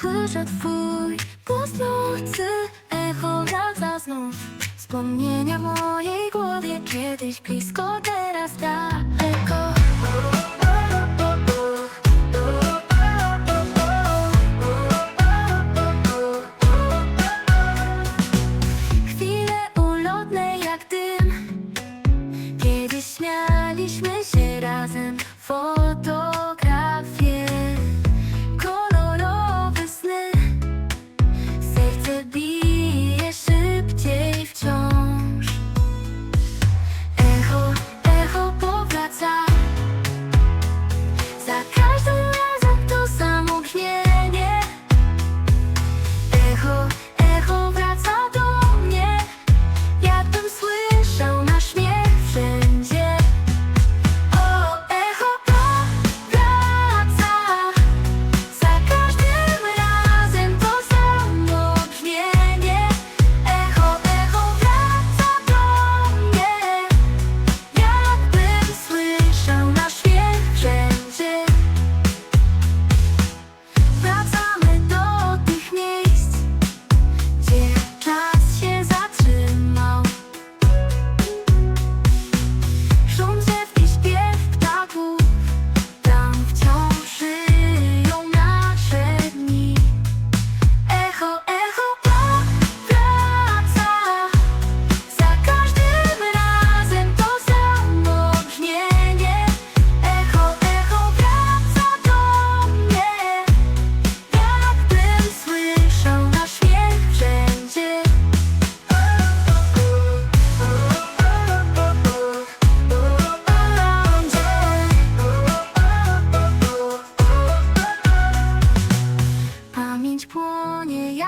Słyszę twój głos nocy Echo wraca znów Wspomnienia w mojej głowie Kiedyś blisko, teraz daleko Chwile ulotne jak dym. Kiedyś śmialiśmy się razem Foto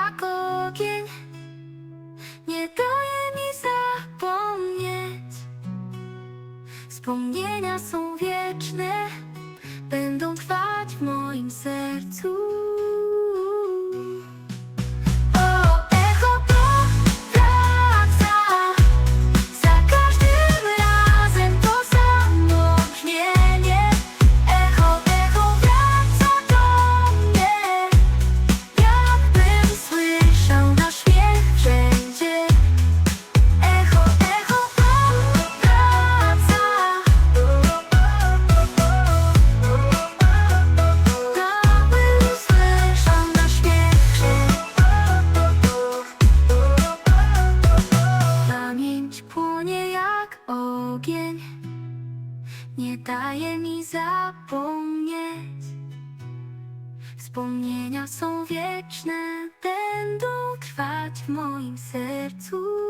tak ogień nie daje mi zapomnieć. Wspomnienia są wieczne, będą trwać w moim sercu. nie daje mi zapomnieć. Wspomnienia są wieczne, będą trwać w moim sercu.